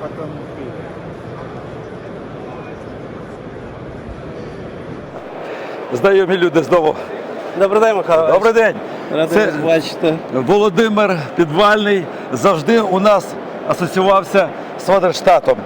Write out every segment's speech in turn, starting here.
потом пили. Знайомі люди знову. Добрий день, Михайло. Добрий день. Радий Це вас бачити. Володимир Підвальний завжди у нас асоціювався з Фадерштатом.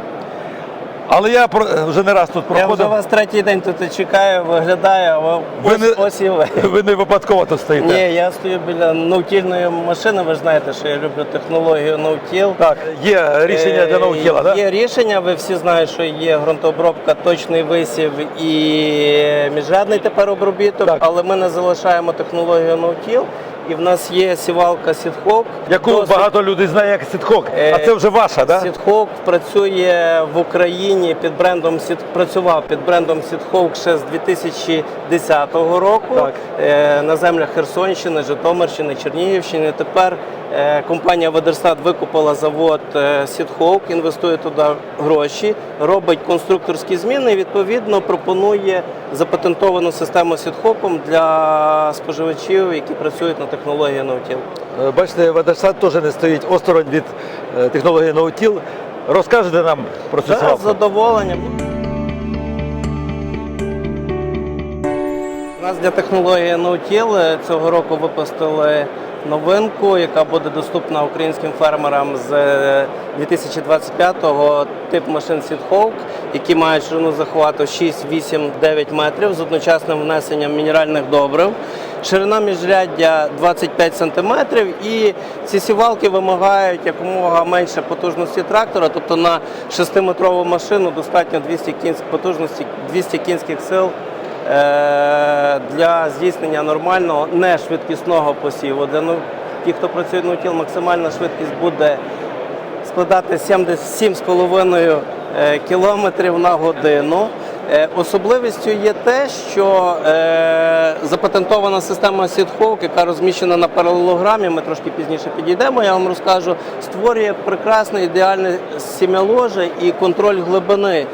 Але я вже не раз тут Я вже вас третій день тут чекаю, виглядаю, а ви ось, не- ось і ви. Ви не випадково тут стоїте. Ні, я стою біля наутільної машини, ви ж знаєте, що я люблю технологію наутіл. Так, є рішення для наутіла, так? Є рішення, ви всі знають, що є ґрунтообробка, точний висів і міжрядний тепер обробіток, Так. але ми не залишаємо технологію наутіл. І в нас є сівалка Сітхок. Яку Досить багато людей знає як сітхок. А Е, це вже ваша, так? Сітхок працює в Україні під брендом Сіт працював під брендом Сітхок ще з 2010 року Так. е, на землях Херсонщини, Житомирщини, Чернігівщини. Тепер компанія Ведерстат викупила завод е, інвестує туди гроші, робить конструкторські зміни і відповідно пропонує запатентовану систему Сідхоком для споживачів, які працюють на технології наутіл. Е, Бачите, Ведерсат теж не стоїть осторонь від е, технології наутіл. Розкажете нам про цю Так, з задоволенням. У нас для технології No-Till цього року випустили новинку, яка буде доступна українським фермерам з 2025-го тип машин Seedhawk, які мають ширину захвату 6, 8, 9 метрів з одночасним внесеннем мінеральних добрив. Ширина міжряддя 25 см і ці сівалки вимагають якомога менше потужності трактора, тобто на 6-метрову машину достатньо 200 кінських потужності, 200 кінських сил е, для здійснення нормального нешвидкісного посіву. Для ну, тих, хто працює на тіл, максимальна швидкість буде складати 77,5 е, кілометрів на годину. Е, Особливістю є те, що е, запатентована система Сідховк, яка розміщена на паралелограмі, ми трошки пізніше підійдемо, я вам розкажу, створює прекрасне ідеальне сім'яложе і контроль глибини е,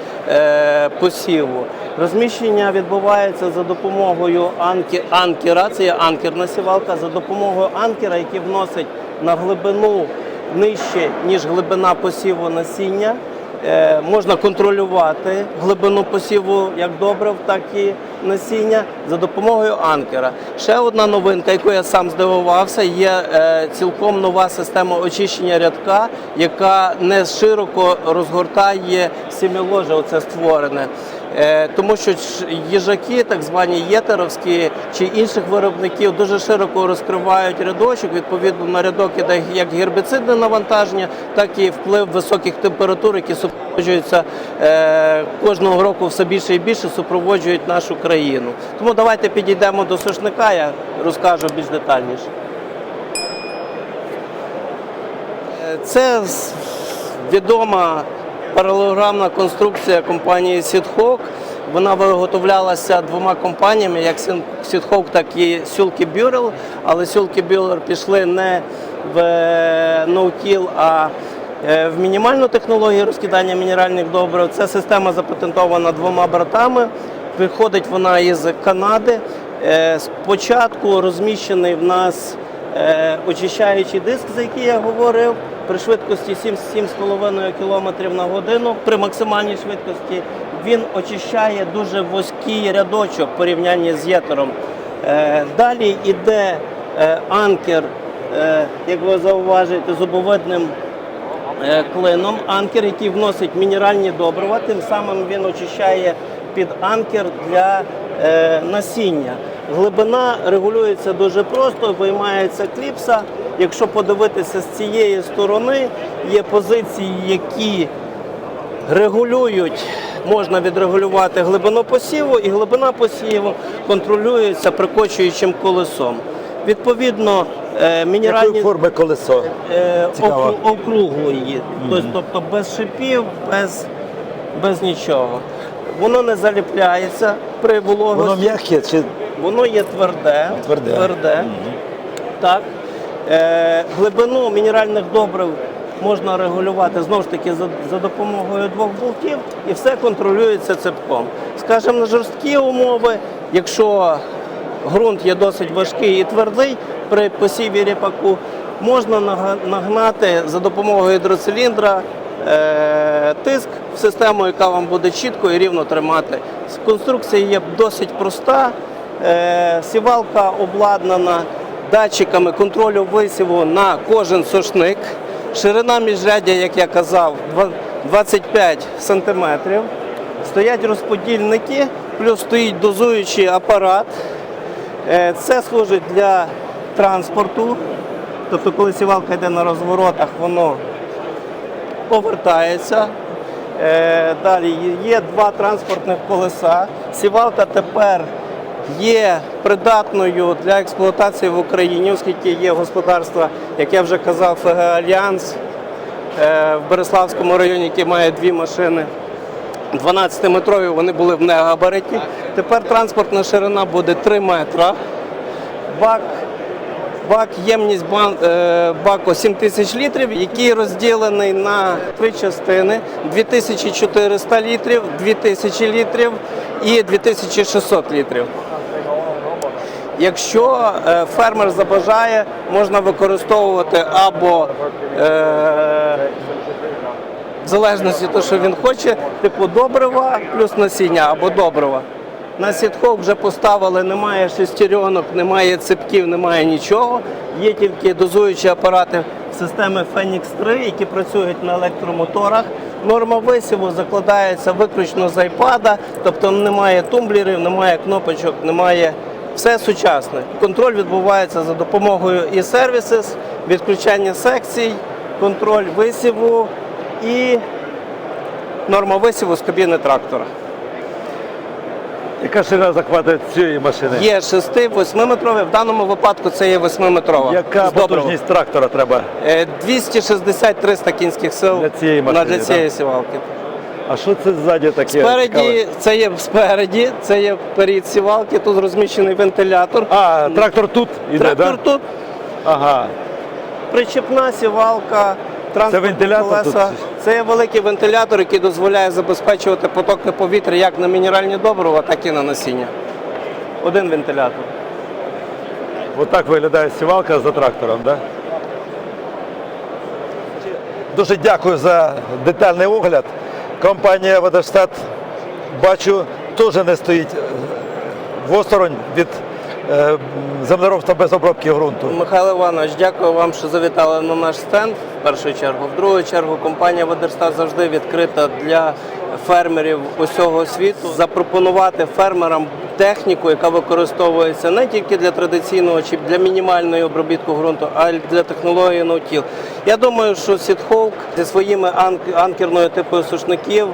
посіву. Розміщення відбувається за допомогою анкера, це є анкерна сівалка, за допомогою анкера, який вносить на глибину нижче, ніж глибина посіву насіння. Е, можна контролювати глибину посіву як добрив, так і насіння за допомогою анкера. Ще одна новинка, яку я сам здивувався, є е, цілком нова система очищення рядка, яка не широко розгортає сім'яложе, оце створене. Е, Тому що їжаки, так звані єтеровські чи інших виробників, дуже широко розкривають рядочок. Відповідно на рядок іде як гербіцидне навантаження, так і вплив високих температур, які супроводжуються е, кожного року все більше і більше супроводжують нашу країну. Тому давайте підійдемо до сушника, я розкажу більш детальніше. Е, Це відома паралелограмна конструкція компанії Сідхок. Вона виготовлялася двома компаніями, як Сідхок, так і Сюлки Бюрел. Але Сюлки Бюрел пішли не в ноутіл, а е, в мінімальну технологію розкидання мінеральних добрив. Ця система запатентована двома братами. Виходить вона із Канади. Е, Спочатку розміщений в нас е, очищаючий диск, за який я говорив, при швидкості 7-7,5 км на годину, при максимальній швидкості він очищає дуже вузький рядочок в порівнянні з єтером. Е, Далі йде е, анкер, е, як ви зауважуєте, зубовидним е, клином, анкер, який вносить мінеральні добрива, тим самим він очищає під анкер для е, насіння. Глибина регулюється дуже просто, виймається кліпса. Якщо подивитися з цієї сторони, є позиції, які регулюють, можна відрегулювати глибину посіву, і глибина посіву контролюється прикочуючим колесом. Відповідно, е, мінеральні Якої форми колесо? е, Цікаво. округлої, Тобто, тобто без шипів, без, без нічого. Воно не заліпляється при вологості. Воно м'яке чи Воно є тверде. Тверде. Так. Е, глибину мінеральних добрив можна регулювати знову ж таки за, за допомогою двох болтів і все контролюється цепком. Скажімо, на жорсткі умови, якщо ґрунт є досить важкий і твердий при посіві ріпаку, можна нагнати за допомогою гідроциліндра е, тиск в систему, яка вам буде чітко і рівно тримати. Конструкція є досить проста. Е, Сівалка обладнана датчиками контролю висіву на кожен сошник. Ширина міжряддя, як я казав, 25 сантиметрів. Стоять розподільники, плюс стоїть дозуючий апарат. Е, Це служить для транспорту. Тобто, коли сівалка йде на розворотах, воно повертається. Е, Далі є два транспортних колеса. Сівалка тепер є придатною для експлуатації в Україні, оскільки є господарство, як я вже казав, ФГ Альянс е, в Береславському районі, який має дві машини. 12-метрові вони були в негабариті. Тепер транспортна ширина буде 3 метра. Бак, бак ємність е, баку 7 тисяч літрів, який розділений на три частини: 2400 літрів, 2000 літрів і 2600 літрів. Якщо е, фермер забажає, можна використовувати або е, в залежності від того, що він хоче, типу добрива плюс насіння або добрива. На сітхок вже поставили, немає шестеренок, немає цепків, немає нічого. Є тільки дозуючі апарати системи Phoenix 3, які працюють на електромоторах. Норма висіву закладається виключно з iPad, тобто немає тумблерів, немає кнопочок, немає все сучасне. Контроль відбувається за допомогою і сервісис, відключання секцій, контроль висіву і норма висіву з кабіни трактора. Яка ширина захвату цієї машини? Є 6-8 метрові, в даному випадку це є 8 метрова. Яка потужність трактора треба? 260-300 кінських сил Для цієї на- для цієї сівалки. А що це ззаді таке? Спереді це є спереді, це є перед сівалки, тут розміщений вентилятор. А, трактор тут іде, Трактор да? тут, Ага. причепна сівалка, транспортні вентилятор колеса. тут? Це є великий вентилятор, який дозволяє забезпечувати потоки повітря як на мінеральні добрива, так і на насіння. Один вентилятор. Отак виглядає сівалка за трактором, да? Дуже дякую за детальний огляд. Компанія Водостат, бачу, теж не стоїть восторонь осторонь від е, землеробства без обробки ґрунту. Михайло Іванович, дякую вам, що завітали на наш стенд в першу чергу. В другу чергу компанія Водерстат завжди відкрита для фермерів усього світу. Запропонувати фермерам техніку, яка використовується не тільки для традиційного чи для мінімальної обробітку ґрунту, а й для технології ноутіл. Я думаю, що Сітховк зі своїми анк- анкерною типою сушників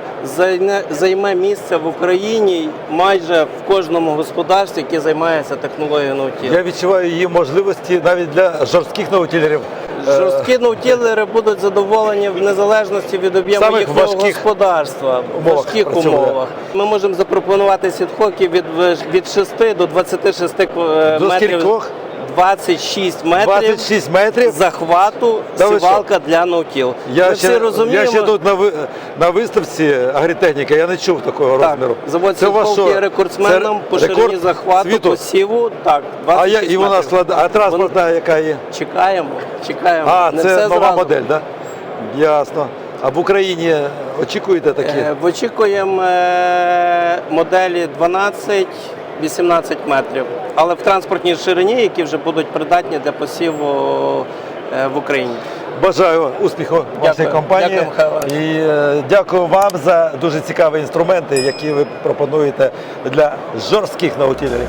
займе, місце в Україні майже в кожному господарстві, яке займається технологією ноутіл. Я відчуваю її можливості навіть для жорстких наутілерів. Е, Жорсткі наутілери будуть задоволені в незалежності від об'єму їхнього господарства в важких умовах. Ми можемо запропонувати сітхоки від, від 6 до 26 е, До метрів. скількох? 26 метрів 26 метрів. захвату ви сівалка для наутіл. Я я ще тут на, ви- на виставці агротехніка, я не чув такого Так, розміру. завод що? є рекордсменом по ширині рекорд захвату, світу? посіву. Так, А, я, і вона склад... а транспортна яка є? Чекаємо, чекаємо. А, Не це все нова зразу. модель, так? Да? Ясно. А в Україні очікуєте такі? Е, Очікуємо е, моделі 12-18 метрів, але в транспортній ширині, які вже будуть придатні для посіву е, в Україні. Бажаю успіху вашій компанії. Дякую, І дякую вам за дуже цікаві інструменти, які ви пропонуєте для жорстких наутілерів.